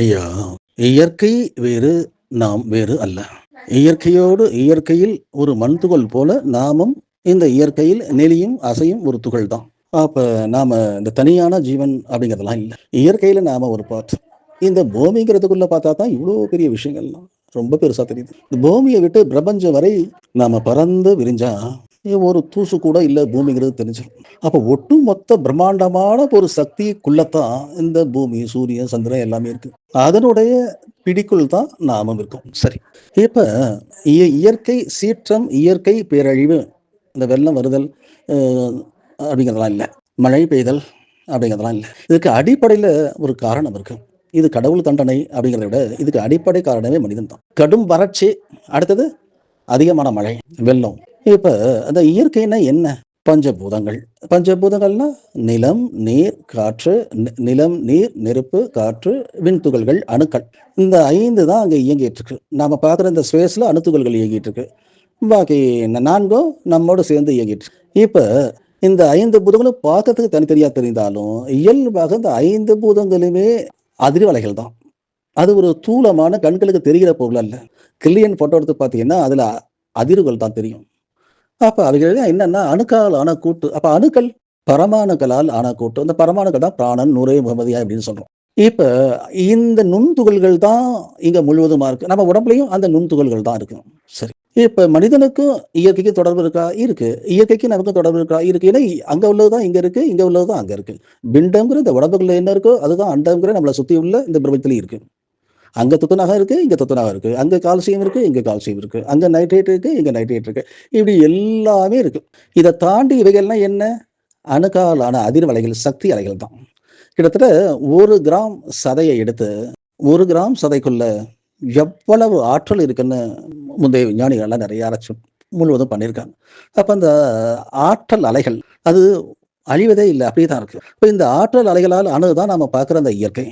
ஐயா இயற்கை வேறு நாம் வேறு அல்ல. இயற்கையோடு இயற்கையில் ஒரு மண் துகள் போல நாமும் இந்த இயற்கையில் நெளியும் அசையும் ஒரு துகள் தான். அப்ப நாம இந்த தனியான ஜீவன் அப்படிங்கிறதெல்லாம் இல்லை. இயற்கையில நாம ஒரு பார்ட் இந்த பூமிங்கிறதுக்குள்ள பார்த்தா தான் இவ்வளோ பெரிய விஷயங்கள்லாம் ரொம்ப பெருசா தெரியுது. இந்த பூமியை விட்டு பிரபஞ்சம் வரை நாம பறந்து விரிஞ்சா ஒரு தூசு கூட இல்லை பூமிங்கிறது தெரிஞ்சிடும் அப்போ ஒட்டு மொத்த பிரம்மாண்டமான ஒரு சக்திக்குள்ளத்தான் இந்த பூமி சூரியன் சந்திரன் எல்லாமே இருக்கு. அதனுடைய பிடிக்குள் தான் நாமும் இருக்கோம். சரி. இப்ப இய- இயற்கை சீற்றம் இயற்கை பேரழிவு இந்த வெள்ளம் வருதல் அப்படிங்கிறதெல்லாம் இல்லை. மழை பெய்தல் அப்படிங்கிறதெல்லாம் இல்லை. இதுக்கு அடிப்படையில் ஒரு காரணம் இருக்கு. இது கடவுள் தண்டனை அப்படிங்கிறத விட இதுக்கு அடிப்படை காரணமே மனிதன் தான். கடும் வறட்சி அடுத்தது அதிகமான மழை வெள்ளம். இப்ப அந்த இயற்கைன்னா என்ன? பஞ்சபூதங்கள். பஞ்சபூதங்கள்னா நிலம் நீர் காற்று நி- நிலம் நீர் நெருப்பு காற்று விண்துகள்கள் அணுக்கள். இந்த ஐந்து தான் அங்கே இயங்கிட்டு இருக்கு நாம பார்க்குற இந்த ஸ்பேஸ்ல அணுத்துகள்கள் இயங்கிட்டு இருக்கு பாக்கி நான்கும் நம்மோடு சேர்ந்து இயங்கிட்டு. இருக்கு இப்ப இந்த ஐந்து பூதங்களும் பார்க்கறதுக்கு தனித்தனியா தெரிந்தாலும் இயல்பாக இந்த ஐந்து பூதங்களுமே அதிர்வலைகள் தான். அது ஒரு தூளமான கண்களுக்கு தெரிகிற பொருள் அல்ல. கில்லியன் போட்டோ எடுத்து பார்த்தீங்கன்னா அதுல அதிர்வுகள் தான் தெரியும். அப்ப அவைகள் என்னன்னா அணுக்கால் ஆன கூட்டு அப்ப அணுக்கள் பரமாணுக்களால் ஆன கூட்டு. அந்த பரமாணுக்கள் தான் பிராணன் நுரை முகமதியா அப்படின்னு சொல்றோம். இப்ப இந்த நுண்துகள்கள் தான் இங்க முழுவதுமா இருக்கு. நம்ம உடம்புலையும் அந்த நுண்துகள்கள் தான் இருக்கும் சரி. இப்ப மனிதனுக்கும் இயற்கைக்கு தொடர்பு இருக்கா? இருக்கு. இயற்கைக்கு நமக்கும் தொடர்பு இருக்கா? இருக்கு. ஏன்னா அங்க உள்ளதுதான் இங்க இருக்கு இங்க உள்ளதுதான் அங்க இருக்கு. பிண்டம்ங்கிற இந்த உடம்புக்குள்ள என்ன இருக்கோ அதுதான் அண்டம்ங்கிற நம்மளை சுத்தி உள்ள இந்த பிரபஞ்சத்திலயும் இருக்கு. அங்கே துத்தநாகம் இருக்குது இங்கே துத்தநாகம் இருக்குது அங்கே கால்சியம் இருக்குது இங்கே கால்சியம் இருக்குது அங்கே நைட்ரேட் இருக்குது இங்கே நைட்ரேட் இருக்குது இப்படி எல்லாமே இருக்குது இதை தாண்டி இவைகள்லாம் என்ன? அணுக்காலான அதிர்வலைகள் சக்தி அலைகள் தான். கிட்டத்தட்ட ஒரு கிராம் சதையை எடுத்து ஒரு கிராம் சதைக்குள்ள எவ்வளவு ஆற்றல் இருக்குன்னு முந்தைய விஞ்ஞானிகள்லாம் நிறைய ஆராய்ச்சி முழுவதும் பண்ணியிருக்காங்க. அப்போ அந்த ஆற்றல் அலைகள் அது அழிவதே இல்லை அப்படியே தான் இருக்குது இப்போ இந்த ஆற்றல் அலைகளால் ஆனதுதான் நம்ம பார்க்குற அந்த இயற்கை.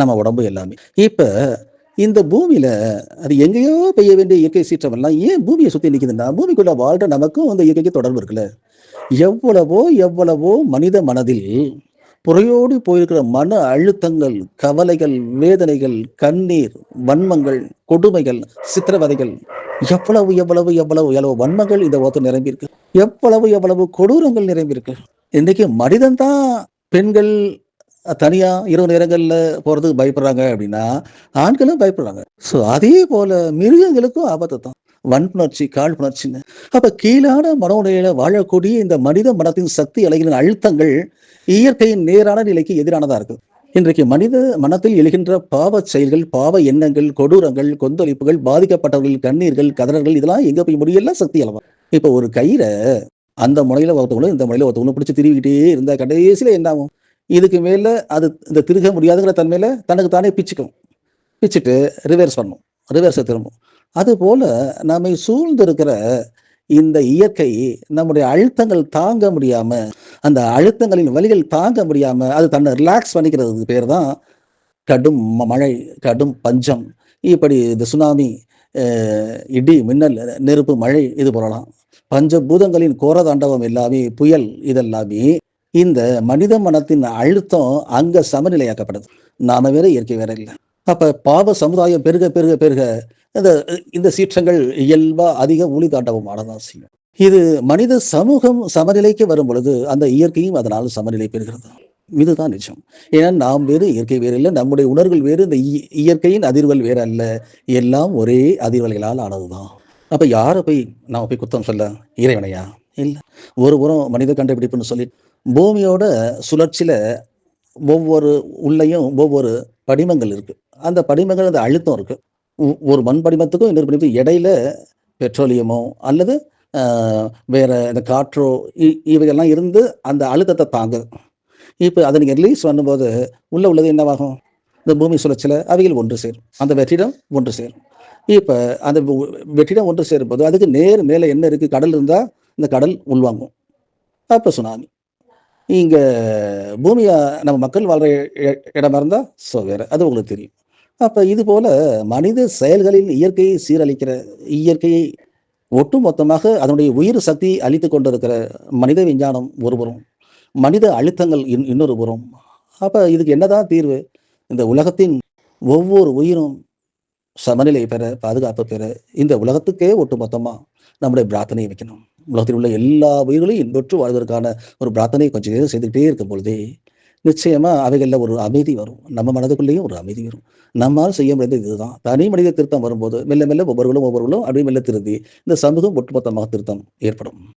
நம்ம உடம்பு எல்லாமே. இப்போ இந்த பூமியில அது எங்கேயோ பெய்ய வேண்டிய இயற்கை சீற்றம் எல்லாம் ஏன் பூமியை சுத்தி நிற்குதுன்னா பூமிக்குள்ள வாழ்ற நமக்கும் அந்த இயற்கைக்கு தொடர்பு இருக்குல்ல. எவ்வளவோ எவ்வளவோ மனித மனதில் புறையோடி போயிருக்கிற மன அழுத்தங்கள் கவலைகள் வேதனைகள் கண்ணீர் வன்மங்கள் கொடுமைகள் சித்திரவதைகள் எவ்வளவு எவ்வளவு எவ்வளவு எவ்வளவு வன்மங்கள் இந்த ஓத்து நிரம்பியிருக்கு. எவ்வளவு எவ்வளவு கொடூரங்கள் நிரம்பியிருக்கு. இன்னைக்கு மனிதன் தான் பெண்கள் தனியாக இரவு நேரங்களில் போகிறதுக்கு பயப்படுறாங்க அப்படின்னா ஆண்களும் பயப்படுறாங்க. ஸோ அதே போல மிருகங்களுக்கும் ஆபத்து தான். வன்புணர்ச்சி காழ்ப்புணர்ச்சின்னு. அப்போ கீழான மனோநிலையில் வாழக்கூடிய இந்த மனித மனத்தின் சக்தி அலைகளின் அழுத்தங்கள் இயற்கையின் நேரான நிலைக்கு எதிரானதாக இருக்குது இன்றைக்கு மனித மனத்தில் எழுகின்ற பாவ செயல்கள் பாவ எண்ணங்கள் கொடூரங்கள் கொந்தளிப்புகள் பாதிக்கப்பட்டவர்கள் கண்ணீர்கள் கதறல்கள் இதெல்லாம் எங்கே போய் முடியல சக்தி அளவா. இப்போ ஒரு கயிறை அந்த முனையில ஒருத்தவங்களும் இந்த முனையில ஒருத்தவங்களும் பிடிச்சி திருவிக்கிட்டே இருந்தால் கடைசியில் என்ன ஆகும் இதுக்கு மேல அது இந்த திருக முடியாதுங்கிற தன்மையில தனக்கு தானே பிச்சுக்கும். பிச்சுட்டு ரிவர்ஸ் பண்ணும். ரிவர்ஸை திரும்பும். அது போல நம்மை சூழ்ந்திருக்கிற இந்த இயற்கை நம்முடைய அழுத்தங்கள் தாங்க முடியாம அந்த அழுத்தங்களின் வலிகள் தாங்க முடியாம அது தன்னை ரிலாக்ஸ் பண்ணிக்கிறதுக்கு பேர் தான் கடும் ம- மழை கடும் பஞ்சம். இப்படி இந்த சுனாமி இடி மின்னல் நெருப்பு மழை இது போலலாம். பஞ்சபூதங்களின் கோரதாண்டவம் எல்லாமே புயல் இதெல்லாமே இந்த மனித மனத்தின் அழுத்தம் அங்க சமநிலையாக்கப்படுது. நாம வேற இயற்கை வேற இல்லை. அப்ப பாவ சமுதாயம் பெருக பெருக பெருக இந்த இந்த சீற்றங்கள் இயல்பா அதிக ஊழி தாண்டவும் ஆடதான் செய்யும். இது மனித சமூகம் சமநிலைக்கு வரும் பொழுது அந்த இயற்கையும் அதனால் சமநிலை பெறுகிறது. இதுதான் நிஜம். ஏன்னா நாம் வேறு இயற்கை வேறு இல்லை நம்முடைய உணர்வுகள் வேறு இந்த இயற்கையின் அதிர்வல் வேறு அல்ல. எல்லாம் ஒரே அதிர்வலைகளால் ஆனதுதான். அப்ப யாரை போய் நாம போய் குத்தம் சொல்ல? இறைவனையா? இல்லை. ஒரு புறம் மனித கண்டுபிடிப்புன்னு சொல்லி பூமியோட சுழற்சியில் ஒவ்வொரு உள்ளேயும் ஒவ்வொரு படிமங்கள் இருக்குது அந்த படிமங்கள் அந்த அழுத்தம் இருக்குது ஒரு மண் படிமத்துக்கும் இன்னொரு படிமத்துக்கும் இடையில பெட்ரோலியமோ அல்லது வேறு வேற இந்த காற்றோ இ- இவைகள்லாம் இருந்து அந்த அழுத்தத்தை தாங்குது. இப்போ அதை நீங்கள் ரிலீஸ் பண்ணும்போது உள்ளே உள்ளது என்னவாகும்? இந்த பூமி சுழற்சியில் அவைகள் ஒன்று சேரும். அந்த வெற்றிடம் ஒன்று சேரும். இப்போ அந்த வெற்றிடம் ஒன்று சேரும்போது அதுக்கு நேர் மேலே என்ன இருக்குது கடல் இருந்தால் இந்த கடல் உள்வாங்கும். அப்போ சுனாமி. இங்கே பூமியை நம்ம மக்கள் வாழ்கிற இடமா இருந்தால் ஸோ வேற அது உங்களுக்கு தெரியும். அப்போ இது போல மனித செயல்களில் இயற்கையை சீரழிக்கிற இயற்கையை ஒட்டு மொத்தமாக அதனுடைய உயிர் சக்தி அழித்து கொண்டிருக்கிற மனித விஞ்ஞானம் ஒருபுறம் மனித அழுத்தங்கள் இன் இன்னொரு புறம். அப்ப இதுக்கு என்னதான் தீர்வு? இந்த உலகத்தின் ஒவ்வொரு உயிரும் சமநிலை பெற, பாதுகாப்பு பெற, இந்த உலகத்துக்கே ஒட்டுமொத்தமா நம்முடைய பிரார்த்தனையை வைக்கணும். உலகத்தில் உள்ள எல்லா உயிர்களையும் இன்பற்று வாழ்வதற்கான ஒரு பிரார்த்தனையை கொஞ்சம் நேரம் செய்துக்கிட்டே இருக்கும் பொழுதே, நிச்சயமா அவைகளில் ஒரு அமைதி வரும். நம்ம மனதுக்குள்ளேயும் ஒரு அமைதி வரும். நம்மால் செய்ய முடிந்தது இதுதான். தனி மனித திருத்தம் வரும்போது, மெல்ல மெல்ல ஒவ்வொருவரும் ஒவ்வொருவரும் அப்படியே மெல்ல திருந்தி, இந்த சமூகம் ஒட்டுமொத்தமாக திருத்தம் ஏற்படும்.